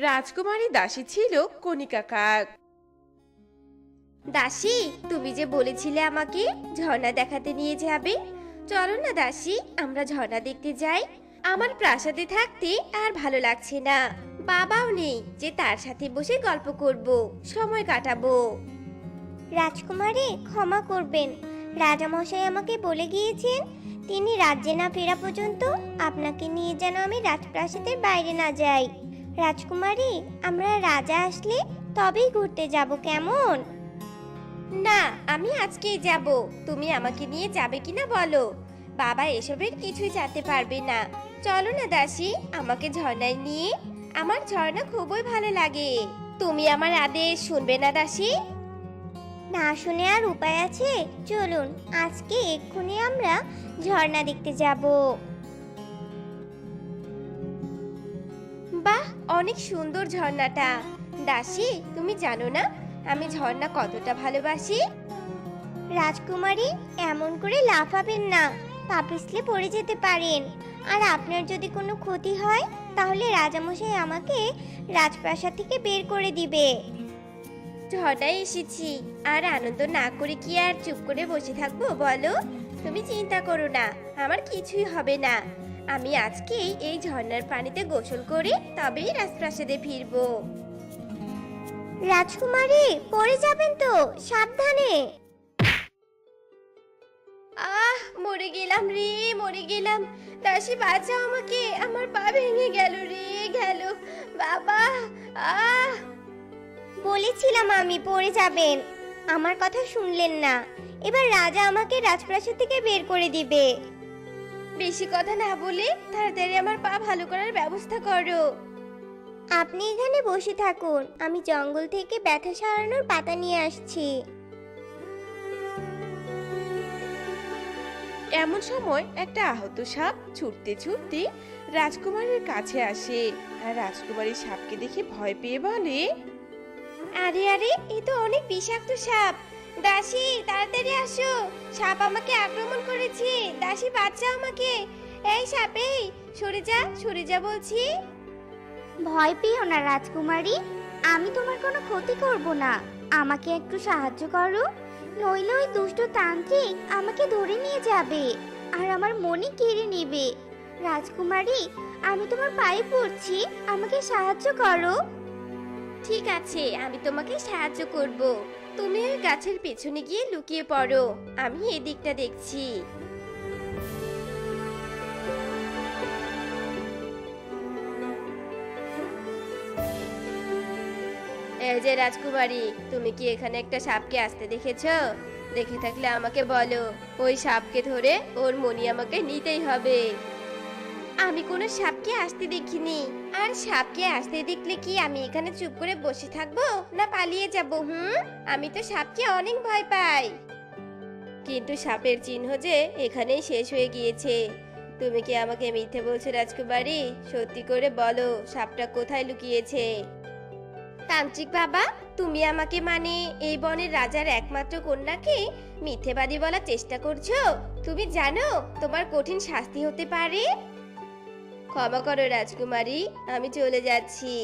রাজকুমারী দাসী ছিল কণিকা কাক। দাসী তুমি যে বলেছিলে আমাকে ঝর্ণা দেখাতে নিয়ে যাবে। চলো না দাসী আমরা ঝর্ণা দেখতে যাই। আমার প্রাসাদে থাকতে আর ভালো লাগছে না। বাবাও নেই যে তার সাথে বসে গল্প করব সময় কাটাবো। রাজকুমারী ক্ষমা করবেন। রাজামশাই আমাকে বলে গিয়েছেন তিনি রাজ্যে না ফেরা পর্যন্ত আপনাকে নিয়ে যেন আমি রাজপ্রাসাদের বাইরে না যাই। রাজকুমারী আমরা রাজা আসলে তবেই ঘুরতে যাব কেমন? না আমি আজকেই যাব। তুমি আমাকে নিয়ে যাবে কিনা বলো। বাবা এসবের কিছুই জানতে পারবে না। চলো না দাসী আমাকে ঝর্ণায় নিয়ে। আমার ঝর্ণা খুবই ভালো লাগে। তুমি আমার আদেশ শুনবে না দাসী? না শুনে আর উপায় আছে? চলুন আজকে এক্ষুনি আমরা ঝর্ণা দেখতে যাব। অনেক সুন্দর ঝর্ণাটা। দাসী, তুমি জানো না আমি ঝর্ণা কতটা ভালোবাসি? রাজকুমারী, এমন করে লাফাবেন না পা পিছলে পড়ে যেতে পারেন। আর আপনার যদি কোনো ক্ষতি হয়, তাহলে রাজামশাই আমাকে রাজপ্রাসাদ থেকে বের করে দিবে। ঝর্ণায় এসেছি, আর আনন্দ না করে কি আর চুপ করে বসে থাকব বলো? তুমি চিন্তা করো না, আমার কিছুই হবে না। আমি আজকেই এই ঝর্ণার পানিতে গোসল করে তবেই রাজপ্রাসাদে ফিরবো। রাজকুমারী পড়ে যাবেন তো সাবধানে। আহ মরে গেলাম রে মরে গেলাম। দাসী বাঁচাও আমাকে আমার পা ভেঙে গেল রে গেল। বাবা আহ। বলেছিলাম আমি পড়ে যাবেন। আমার কথা শুনলেন না। এবার রাজা আমাকে রাজপ্রাসাদ থেকে বের করে দিবে। বেশি কথা না বলে তাড়াতাড়ি আমার পা ভালো করার ব্যবস্থা করো। আপনি এখানে বসে থাকুন আমি জঙ্গল থেকে ব্যথা সারানোর পাতা নিয়ে আসছি। এমন সময় একটা আহত সাপ ছুটতে ছুটতে রাজকুমারীর কাছে আসে আর রাজকুমারী সাপকে দেখে ভয় পেয়ে বলে আরে আরে এ তো অনেক বিষাক্ত সাপ। দাসী তাড়াতাড়ি আসো। সাপ আমাকে আক্রমণ করেছে। দাসী বাচ্চা আমাকে। এই সাপে সরে যা সরে যা বলছি। ভয় পেও না রাজকুমারী। আমি তোমার কোনো ক্ষতি করব না। আমাকে একটু সাহায্য করো। নইলে ওই দুষ্ট তান্ত্রিক আমাকে ধরে নিয়ে যাবে আর আমার মনে কেড়ে নেবে। রাজকুমারী আমি তোমার পায়ে পড়ছি। আমাকে সাহায্য করো। ঠিক আছে আমি তোমাকে সাহায্য করব। তুমি ওই গাছের পেছনে গিয়ে লুকিয়ে পড়ো। আমি এদিকটা দেখছি। এই যে রাজকুমারী, তুমি কি এখানে একটা সাপকে আসতে দেখেছ? দেখে থাকলে আমাকে বলো। ওই সাপকে ধরে ওর মনি আমাকে নিতেই হবে। আমি কোনো সাপকে আসতে দেখিনি। আর সাপকে আসতে দেখলে কি আমি এখানে চুপ করে বসে থাকব না পালিয়ে যাব, হুম? আমি তো সাপকে অনেক ভয় পাই। কিন্তু সাপের চিহ্ন যে এখানেই শেষ হয়ে গিয়েছে। তুমি কি আমাকে মিথ্যে বলছো রাজকুমারী? সত্যি করে বলো, সাপটা কোথায় লুকিয়েছে? তান্ত্রিক বাবা, তুমি আমাকে মানে এই বনের রাজার একমাত্র কন্যাকে মিথ্যেবাদী বলার চেষ্টা করছ? তুমি জানো তোমার কঠিন শাস্তি হতে পারে? ক্ষমা করো রাজকুমারী আমি চলে যাচ্ছি।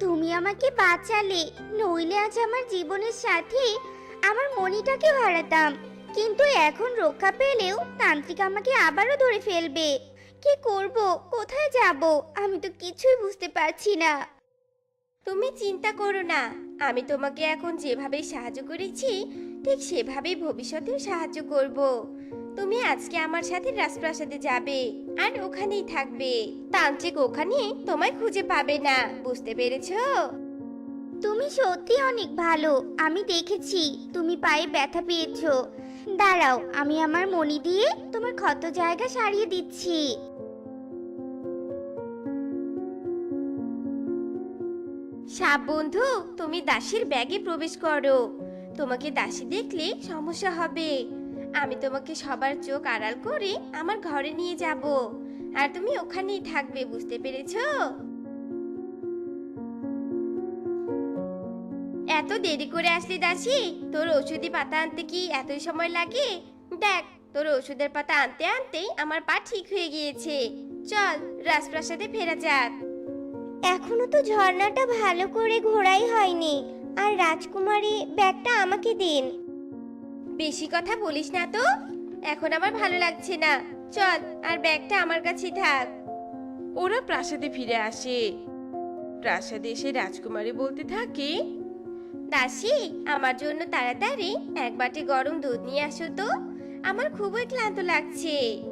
তুমি আমাকে বাঁচালে নইলে আজ আমার জীবনের সাথে আমার মনিটাকে হারাতাম। কিন্তু এখন রক্ষা পেলেও তান্ত্রিক আমাকে আবারও ধরে ফেলবে। কি করব? কোথায় যাব? আমি তো কিছুই বুঝতে পারছি না। তুমি চিন্তা করো না আমি তোমাকে এখন যেভাবে সাহায্য করেছি ঠিক সেভাবেই ভবিষ্যতেও সাহায্য করব। তুমি আজকে আমার সাথে রাজপ্রাসাদে যাবে আর ওখানেই থাকবে। তান্ত্রিক ওখানে তোমায় খুঁজে পাবে না বুঝতে পেরেছ? তুমি সত্যি অনেক ভালো আমি দেখেছি তুমি পায়ে ব্যথা পেয়েছ। দাঁড়াও আমি আমার মনি দিয়ে তোমার ক্ষত জায়গা সারিয়ে দিচ্ছি। সাপ বন্ধু তুমি দাসীর ব্যাগে প্রবেশ করো। তোমাকে দাসী দেখলে সমস্যা হবে। আমি তোমাকে সবার চোখ আড়াল করে আমার ঘরে নিয়ে যাব। আর তুমি ওখানেই থাকবে, বুঝতে পেরেছ? এত দেরি করে আসলি দাসি? তোর ওষুধি পাতা আনতে কি এতই সময় লাগে? দেখ, তোর ওষুধের পাতা আনতে আনতেই আমার পা ঠিক হয়ে গিয়েছে। চল, রাজপ্রাসাদে ফেরা যাক। এখনও তো ঝর্ণাটা ভালো করে ঘোরাই হয়নি। আর রাজকুমারী ব্যাগটা আমাকে দিন। বেশি কথা বলিস না তো? এখন আমার ভালো লাগছে না। চল আর ব্যাগটা আমার কাছেই থাক। ওরা প্রাসাদে ফিরে আসে। প্রাসাদে এসে রাজকুমারী বলতে থাকে দাসী আমার জন্য তাড়াতাড়ি এক বাটি গরম দুধ নিয়ে আসো তো। আমার খুবই ক্লান্ত লাগছে।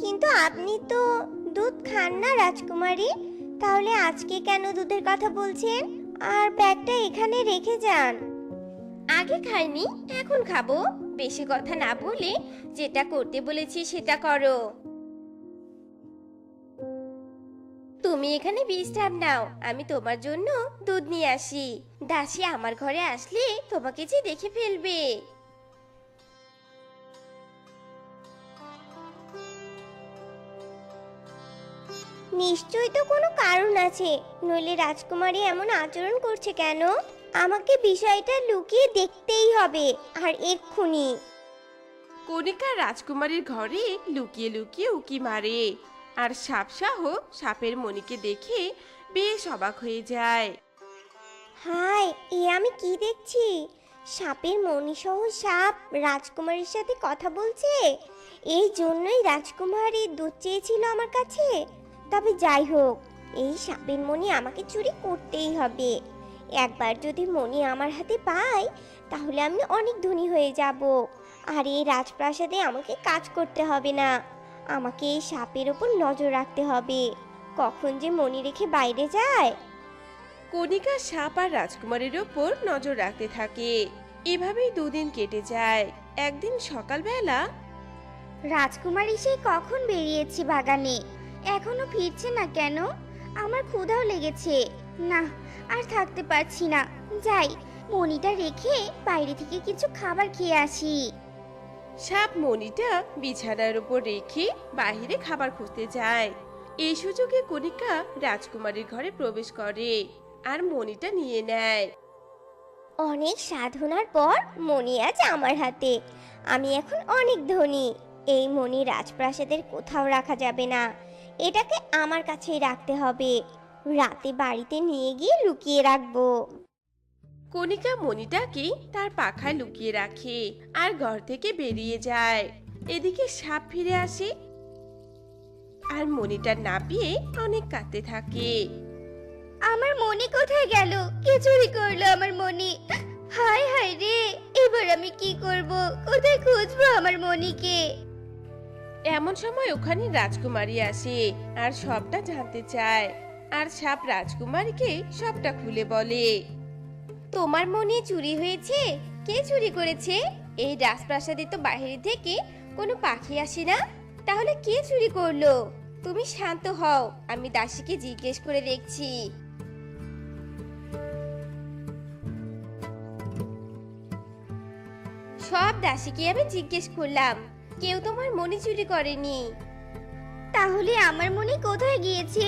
কিন্তু আপনি তো দুধ খান না রাজকুমারী। তাহলে আজকে কেন দুধের কথা বলছেন? আর ব্যাগটা এখানে রেখে যান। আগে খাইনি, এখন খাব। বেশি কথা না বলে যেটা করতে বলেছি সেটা করো। তুমি এখানে বিশ্রাম নাও, আমি তোমার জন্য দুধ নিয়ে আসি। দাসী আমার ঘরে আসলে তোমাকে যে দেখে ফেলবে। নিশ্চয়ই তো কোনো কারণ আছে, নইলে রাজকুমারী এমন আচরণ করছে কেন? আমাকে বিষয়টা লুকিয়ে দেখতেই হবে আর এক্ষুনি। কণিকা রাজকুমারীর ঘরে লুকিয়ে লুকিয়ে উকি মারে আর সাপসাহ সাপের মণিকে দেখে বেশ অবাক হয়ে যায়। হায় এ আমি কি দেখছি? সাপের মণিসহ সাপ রাজকুমারীর সাথে কথা বলছে? এই জন্যই রাজকুমারী দুধ চেয়েছিল আমার কাছে। তবে যাই হোক এই সাপের মণি আমাকে চুরি করতেই হবে। একবার যদি মণি আমার হাতে পাই তাহলে আমি অনেক ধনী হয়ে যাব। আর এই রাজপ্রাসাদে আমাকে কাজ করতে হবে না। আমাকে এই সাপের ওপর নজর রাখতে হবে। কখন যে মণি রেখে বাইরে যায়। কণিকা সাপ আর রাজকুমারীর ওপর নজর রাখতে থাকে। এভাবেই দুদিন কেটে যায়। একদিন সকালবেলা রাজকুমারী সেই কখন বেরিয়েছে বাগানে? এখনও ফিরছে না কেন? আমার ক্ষুধাও লেগেছে। না আর থাকতে পারছি না। যাই মনিটা রেখে বাইরে থেকে কিছু খাবার খেয়ে আসি। সাপ মণিটা বিছানার উপর রেখে বাইরে খাবার খুঁজতে যায়। এই সুযোগে কণিকা রাজকুমারীর ঘরে প্রবেশ করে আর মণিটা নিয়ে নেয়। অনেক সাধনার পর মণি আজ আমার হাতে। আমি এখন অনেক ধনী। এই মণি রাজপ্রাসাদের কোথাও রাখা যাবে না। এটাকে আমার কাছেই রাখতে হবে। রাতে বাড়িতে নিয়ে গিয়ে লুকিয়ে রাখব। কণিকা মণিটাকে তার পাখায় লুকিয়ে রাখে আর ঘর থেকে বেরিয়ে যায়। এদিকে সাপ ফিরে আসে আর মণিটা না পেয়ে অনেক কাঁদতে থাকে। আমার মনি কোথায় গেল? কে চুরি করল আমার মনি হায় হায় রে এবার আমি কি করব? কোথায় খুঁজবো আমার মনিকে এমন সময় ওখানে রাজকুমারী আসে আর সবটা জানতে চায়। আর সাপ রাজকুমারীকে সবটা খুলে বলে, তোমার মনে চুরি হয়েছে? কে চুরি করেছে? এই রাজপ্রাসাদে তো বাইরে থেকে কোনো পাখি আসে না। তাহলে কে চুরি করল? তুমি শান্ত হও, আমি দাসীকে জিজ্ঞেস করে দেখছি। সব দাসীকে আমি জিজ্ঞেস করলাম, কেউ তোমার মনে চুরি করেনি? তাহলে আমার মনে কোথায় গিয়েছে?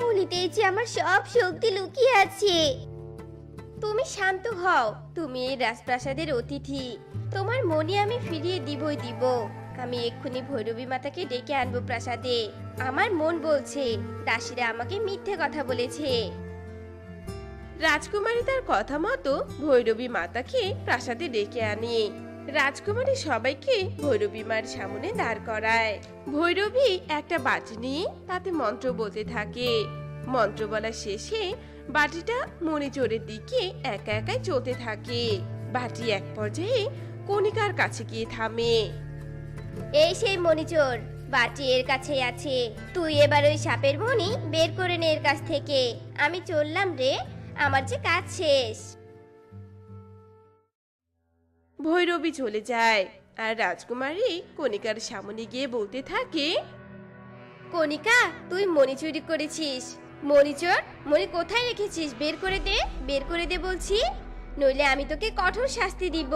মনিতেই যে আমার সব শক্তি লুকিয়ে আছে। তুমি শান্ত হও, তুমি এই রাজপ্রাসাদের অতিথি। তোমার মনি আমি ফিরিয়ে দিবই দিব। আমি এক্ষুনি ভৈরবী মাতাকে ডেকে আনব প্রাসাদে। আমার মন বলছে, দাসীরা আমাকে মিথ্যে কথা বলেছে। রাজকুমারী তার কথা মতো ভৈরবী মাতাকে প্রাসাদে ডেকে আনে। রাজকুমারী সবাইকে ভৈরবী মার সামনে দাঁড় করায়। ভৈরবী একটা বাটি নিয়ে তাতে মন্ত্র বলতে থাকে। মন্ত্র বলা শেষে বাটিটা মণিচোরের দিকে একা একাই চলতে থাকে। বাটি এক পর্যায়ে কণিকার কাছে গিয়ে থামে। এই সেই মণিচোর, বাটি এর কাছেই আছে। তুই এবার ওই সাপের মণি বের করে নে এর কাছ থেকে। আমি চললাম রে, আমার যে কাজ শেষ। ভৈরবী চলে যায়। আর রাজকুমারী কণিকার সামনে গিয়ে বলতে থাকে কণিকা তুই মণি চুরি করেছিস। মণিচোর মণি কোথায় রেখেছিস? বের করে দে বের করে দে বলছি। নইলে আমি তোকে কঠোর শাস্তি দিব।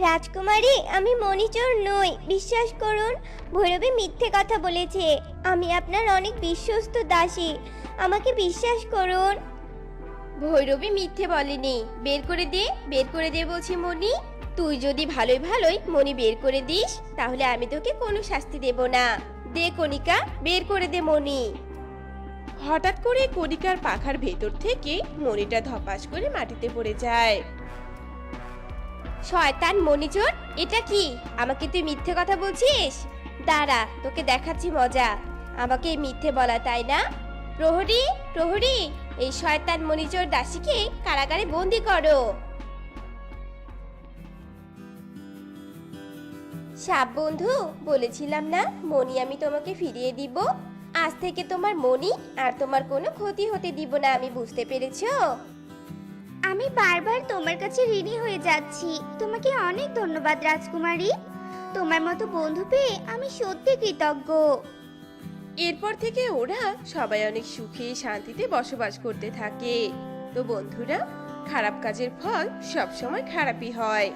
রাজকুমারী আমি মনিচোর নই। বিশ্বাস করুন ভৈরবী মিথ্যে কথা বলেছে। আমি আপনার অনেক বিশ্বস্ত দাসী। আমাকে বিশ্বাস করুন। ভৈরবী মিথ্যে বলেনি। বের করে দে বের করে দে বলছি মণি। তুই যদি ভালোই ভালোই মণি বের করে দিস তাহলে আমি তোকে কোনো শাস্তি দেব না। দে কণিকা বের করে দে মনি হঠাৎ করে কণিকার পাখার ভেতর থেকে মনিটা ধপাস করে মাটিতে পড়ে যায়। শয়তান মনিচোর এটা কি? আমাকে তুই মিথ্যে কথা বলছিস? দাঁড়া তোকে দেখাচ্ছি মজা। আমাকে মিথ্যে বলা তাই না? প্রহরী প্রহরী। এই শয়তান মনিচোর দাসীকে কারাগারে বন্দি করো। সাপ বন্ধু, বলেছিলাম না মনি আমি তোমাকে ফিরিয়ে দিব? আজ থেকে তোমার মনি আর তোমার কোনো ক্ষতি হতে দিব না, আমি বুঝতে পেরেছ? আমি বারবার তোমার কাছে ঋণী হয়ে যাচ্ছি। তোমাকে অনেক ধন্যবাদ রাজকুমারী। তোমার মতো বন্ধু পেয়ে আমি সত্যি কৃতজ্ঞ। এরপর থেকে ওরা সবাই অনেক সুখে শান্তিতে বসবাস করতে থাকে। তো বন্ধুরা, খারাপ কাজের ফল সবসময় খারাপই হয়।